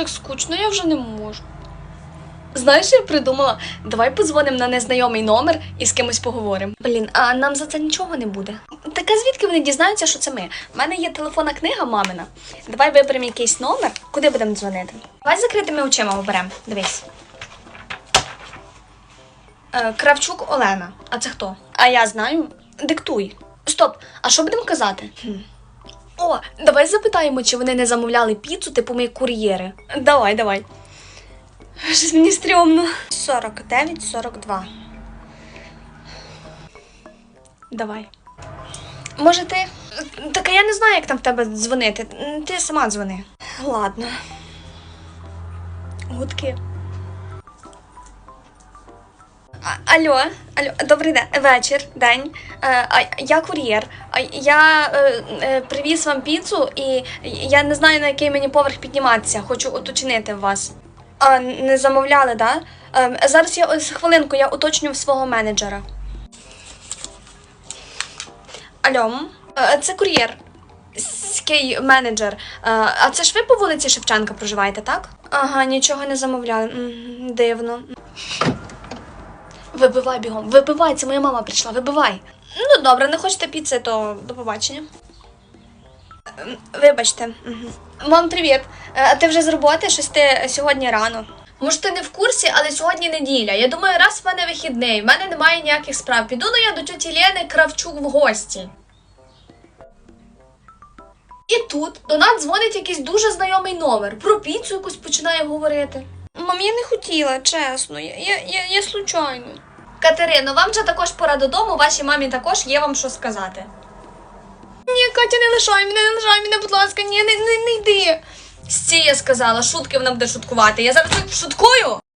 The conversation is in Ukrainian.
як скучно, я вже не можу. Знаєш, я придумала? Давай подзвонимо на незнайомий номер і з кимось поговоримо. Блін, а нам за це нічого не буде. Так а звідки вони дізнаються, що це ми? У мене є телефонна книга мамина. Давай виберемо якийсь номер. Куди будемо дзвонити? Давай закритими очима оберемо. Дивись. Е, Кравчук Олена. А це хто? А я знаю. Диктуй. Стоп, а що будемо казати? Хм. Давай запитаємо, чи вони не замовляли піцу, типу ми кур'єри. Давай, давай. Щось мені стрьомно. 49, 42. Давай. Може ти. Так я не знаю, як там в тебе дзвонити. Ти сама дзвони. Ладно. Гудки. А, алло, алло, добрий день, вечір, день. Е, а, я кур'єр. Я е, е, привіз вам піцу і я не знаю, на який мені поверх підніматися. Хочу уточнити вас. А, не замовляли, так? Да? Е, зараз я ось хвилинку, я уточню в свого менеджера. Алло, це кур'єр. Ський менеджер. А це ж ви по вулиці Шевченка проживаєте, так? Ага, нічого не замовляли. Дивно. Вибивай бігом, вибивай, це моя мама прийшла, вибивай. Ну добре, не хочете піци, то до побачення. Ем, Вибачте. Мам, привіт. Е, А ти вже з роботи? Щось ти сьогодні рано. Може, ти не в курсі, але сьогодні неділя. Я думаю, раз в мене вихідний, в мене немає ніяких справ. Піду ну я до тьоті Лени Кравчук в гості. І тут до нас дзвонить якийсь дуже знайомий номер. Про піцу якусь починає говорити. Мам, я не хотіла, чесно, я, я, я, я случайно. Катерино, вам же також пора додому, вашій мамі також є вам що сказати. Ні, Катя, не лишай мене, не лишай мене, будь ласка, ні, не, не, не йди. Стій, я сказала, шутки вона буде шуткувати. Я зараз шуткую.